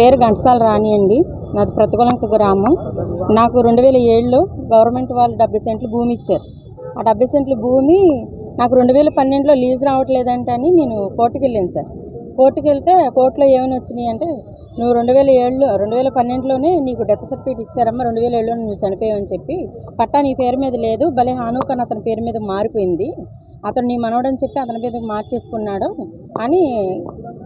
పేరు ఘంటసాల రాణి అండి. నాది ప్రతికూలంక గ్రామం. నాకు రెండు వేల ఏడులో గవర్నమెంట్ వాళ్ళు డెబ్బై సెంట్లు భూమి ఇచ్చారు. ఆ డెబ్బై సెంట్లు భూమి నాకు రెండు వేల పన్నెండులో లీజ్ రావట్లేదంటే అని నేను కోర్టుకు వెళ్ళాను సార్. కోర్టుకు వెళ్తే కోర్టులో ఏమైనా వచ్చినాయి అంటే నువ్వు రెండు వేల ఏడులో రెండు వేల పన్నెండులోనే నీకు డెత్ సర్టిఫికేట్ ఇచ్చారమ్మా రెండు వేల ఏడులో నువ్వు చనిపోయావని చెప్పి పట్టా నీ పేరు మీద లేదు భలే హానుకన్ అతని పేరు మీద మారిపోయింది. అతను నీ మనవడని చెప్పి అతని మీద మార్చేసుకున్నాడు అని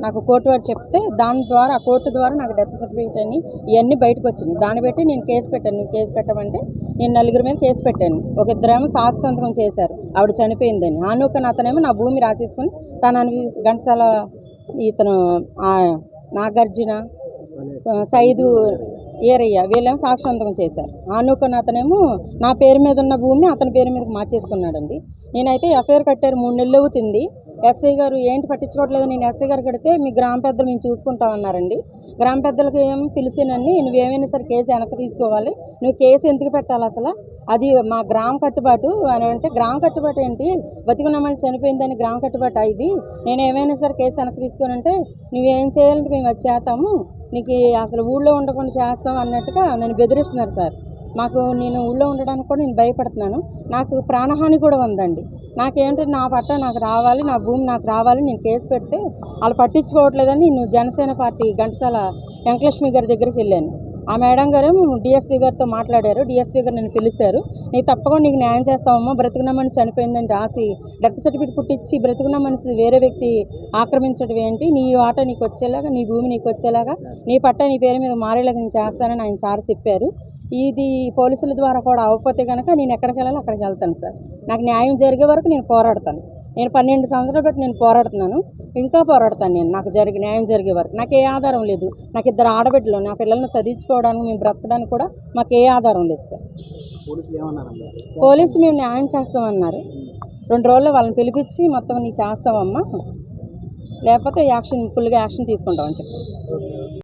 నాకు కోర్టు వారు చెప్తే దాని ద్వారా కోర్టు ద్వారా నాకు డెత్ సర్టిఫికేట్ అని ఇవన్నీ బయటకు వచ్చినాయి. దాన్ని బట్టి నేను కేసు పెట్టాను. నువ్వు కేసు పెట్టమంటే నేను నలుగురి మీద కేసు పెట్టాను. ఒక ఇద్దరేమో సాక్షి సంతకం చేశారు. ఆవిడ చనిపోయిందని. హానూక్ అతనేమో నా భూమి రాసేసుకుని తన ఘంటసాల ఇతను నాగార్జున స- సైదు ఏరయ్య వీళ్ళేమో సాక్షాంతకం చేశారు. ఆనుకొని అతనేమో నా పేరు మీద ఉన్న భూమి అతని పేరు మీదకి మార్చేసుకున్నాడండి. నేనైతే ఎఫ్ఐఆర్ కట్టారు. మూడు నెలలు అవుతుంది. ఎస్ఐ గారు ఏంటి పట్టించుకోవట్లేదు? నేను ఎస్ఐ గారు కడితే మీ గ్రామ పెద్దలు మేము చూసుకుంటామన్నారండి గ్రామ పెద్దలకు ఏం పిలిచినన్ని నువ్వేమైనా సరే కేసు వెనక్కి తీసుకోవాలి. నువ్వు కేసు ఎందుకు పెట్టాలి అసలు? అది మా గ్రామ కట్టుబాటు అని అంటే గ్రామ కట్టుబాటు ఏంటి? బతికున్నమని చనిపోయిందని గ్రామ కట్టుబాటు ఇది. నేను ఏమైనా సరే కేసు వెనక్కి తీసుకొని అంటే నువ్వేం చేయాలంటే మేము వచ్చేస్తాము నీకు అసలు ఊళ్ళో ఉండకుండా చేస్తాం అన్నట్టుగా నన్ను బెదిరిస్తున్నారు సార్. మాకు నేను ఊళ్ళో ఉండడానికి కూడా నేను భయపడుతున్నాను. నాకు ప్రాణహాని కూడా ఉందండి. నాకేంటంటే నా పట్ట నాకు రావాలి నా భూమి నాకు రావాలి నేను కేసు పెడితే వాళ్ళు పట్టించుకోవట్లేదని నేను జనసేన పార్టీ ఘంటసాల వెంకలక్ష్మి గారి దగ్గరికి వెళ్ళాను. ఆ మేడం గారు డిఎస్పీ గారితో మాట్లాడారు. డిఎస్పీ గారు నన్ను పిలిచారు. నీ తప్పకుండా నీకు న్యాయం చేస్తామమ్మా బ్రతుకున్నామని చనిపోయిందని రాసి డెత్ సర్టిఫికేట్ పుట్టించి బ్రతుకున్న మనిషి వేరే వ్యక్తి ఆక్రమించడం ఏంటి? నీ ఆట నీకు వచ్చేలాగా నీ భూమి నీకు వచ్చేలాగా నీ పట్ట నీ పేరు మీద మారేలాగా నేను చేస్తానని ఆయన సార్ చెప్పారు. ఇది పోలీసుల ద్వారా కూడా అవ్వకపోతే కనుక నేను ఎక్కడికి వెళ్ళాలో అక్కడికి వెళ్తాను సార్. నాకు న్యాయం జరిగే వరకు నేను పోరాడతాను. నేను పన్నెండు సంవత్సరాలు బట్టి నేను పోరాడుతున్నాను. ఇంకా పోరాడతాను నేను. నాకు జరిగి న్యాయం జరిగే వరకు. నాకు ఏ ఆధారం లేదు. నాకు ఇద్దరు ఆడబిడ్డలు నా పిల్లల్ని చదివించుకోవడానికి మేము బ్రతకడానికి కూడా మాకు ఏ ఆధారం లేదు సార్. పోలీసులు మేము న్యాయం చేస్తామన్నారు. రెండు రోజుల్లో వాళ్ళని పిలిపించి మొత్తం నీకు చేస్తామమ్మా లేకపోతే యాక్షన్ ఫుల్గా యాక్షన్ తీసుకుంటామని చెప్పి